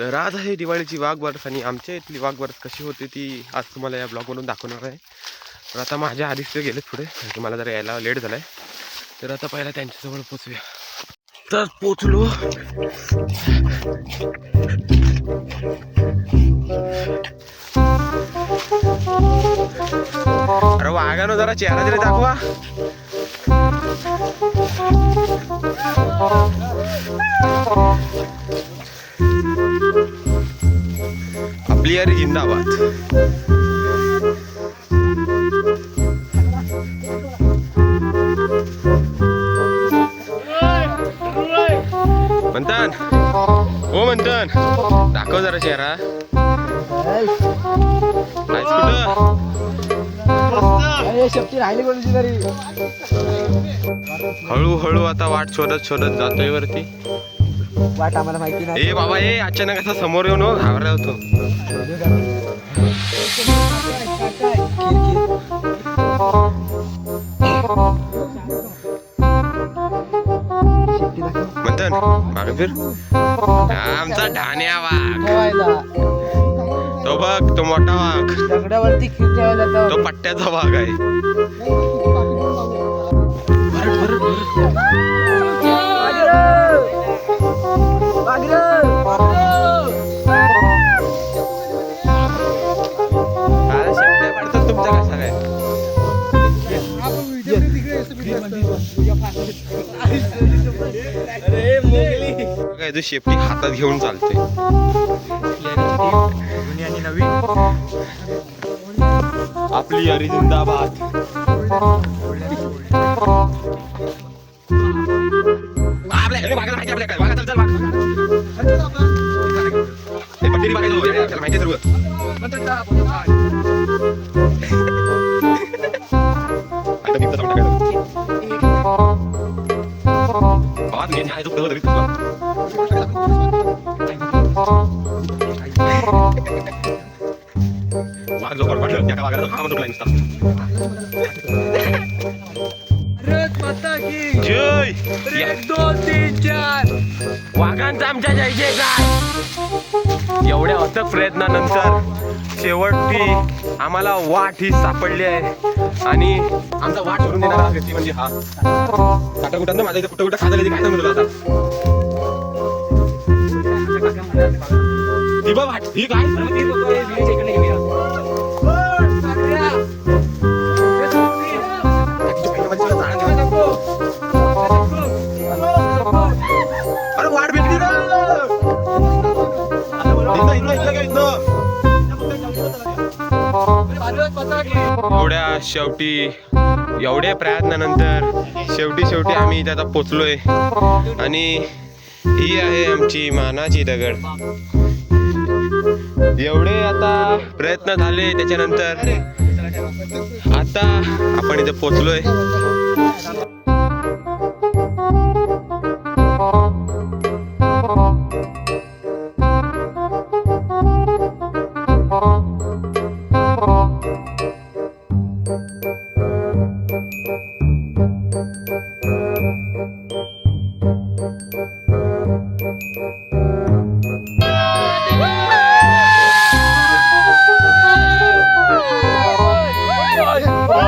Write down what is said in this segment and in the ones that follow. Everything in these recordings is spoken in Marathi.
तर आज आहे दिवाळीची वाघबरस आणि आमच्या इथली वाघबरस कशी होती ती आज तुम्हाला या ब्लॉगमधून दाखवणार आहे. तर आता माझ्या आधीच ते गेलेत पुढे तुम्हाला की मला यायला लेट झालाय. तर आता पहिला त्यांच्याजवळ पोचूया. तर पोचलो. अरे वाघानं जरा चेहरा तरी दाखवा. यारी जिंदाबाद म्हणतान हो म्हणतान दाखव जरा चेहरा हळूहळू आता वाट शोधत शोधत जातोय वरती. वाट आम्हाला माहिती नाही. ए बाबा ए अचानक असा समोर येऊन हो, घाबरला होतो. म्हणतान मागे फिर आमचा ढाण्या वाघ. तो बघ तो मोठा वाघ. दगडावरती तर तो पट्ट्याचा वाघ आहे. काय तू शेपटी हातात घेऊन चालते आपली यारी जिंदाबाद. माहिती आपल्या आहे तरी वाघ जो त्या वाघाला हा नुसता जय दोन तीन चार वाघांचा आमच्या जय जय काय एवढ्या अथक प्रयत्नानंतर शेवटी आम्हाला वाट ही सापडली आहे. आणि आमचा वाट सोडून देणार व्यक्ती म्हणजे हा. काटा कुठं? माझ्या इथे कुठं कुठं खाजलं ते काय सांगू तुला आता? ही बघ वाट ही काय? एवढ्या शेवटी एवढ्या प्रयत्नानंतर शेवटी शेवटी आम्ही इथे आता पोचलोय. आणि ही आहे आमची मानाची दगड. एवढे आता प्रयत्न झाले त्याच्यानंतर. आता आपण इथे पोचलोय.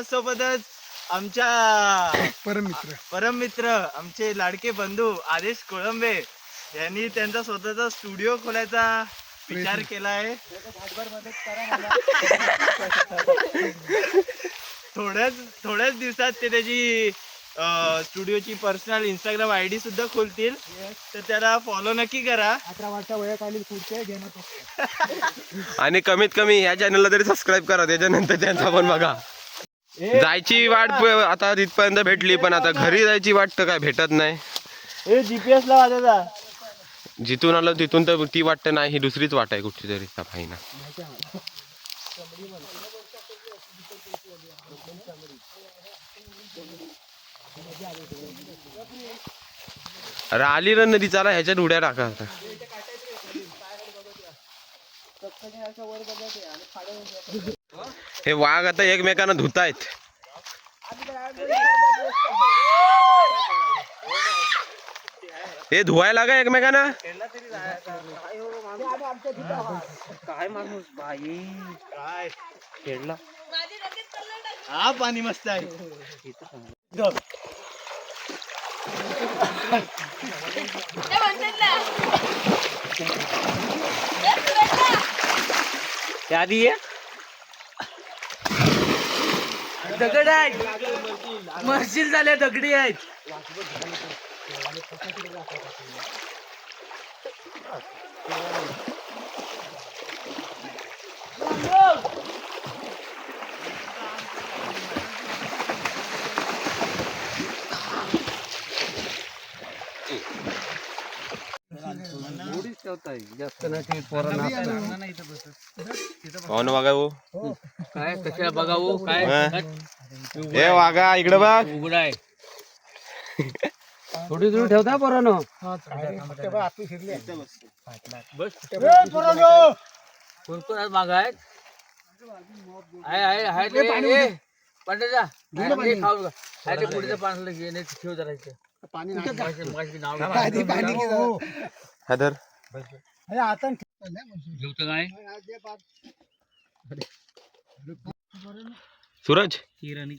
त्या त्याचसोबतच आमच्या परमित्र परम मित्र आमचे लाडके बंधू आदेश कोळंबे यांनी त्यांचा स्वतःचा स्टुडिओ खोलायचा विचार केला आहे थोड्याच थोड्याच दिवसात ते त्याची स्टुडिओची पर्सनल इंस्टाग्राम आय डी सुद्धा खोलतील. तर त्याला फॉलो नक्की करा. अठरा वर्षा वयाखालील पुढचे घेणार आणि कमीत कमी ह्या चॅनलला तरी सबस्क्राईब करा त्याच्यानंतर त्यांचा पण बघा. जायची वाट प- आता तिथपर्यंत भेटली पण आता घरी जायची वाट तर काय भेटत नाही. जीपीएस ला जिथून आलो तिथून तर ती वाटतं नाही ही दुसरीच वाट आहे कुठची तरी त्या भाईना. अरे आली नदी चला ह्याच्यात उड्या टाका आता. हे वाघ आता एकमेकांना धुतायत. हे धुवायला का एकमेकांना. काय माणूस बाई? काय खेळला. हा पाणी मस्त आहे? त्या आधी ये दगड आहेत मशील झाले दगडी आहेत Thank you. पोरांना ना बघा काय कशाला बघावं काय? हे. वाघा इकडे बघ. उघड आहे. थोडी थोडी ठेवता पोरानो. कोण कोण आहेत माग आहेत? आहे ते खाऊ नका. आहे ते पुढचं पाणी नाही. घेतलं. हादर. ठेवतं काय? सूरज? किराणी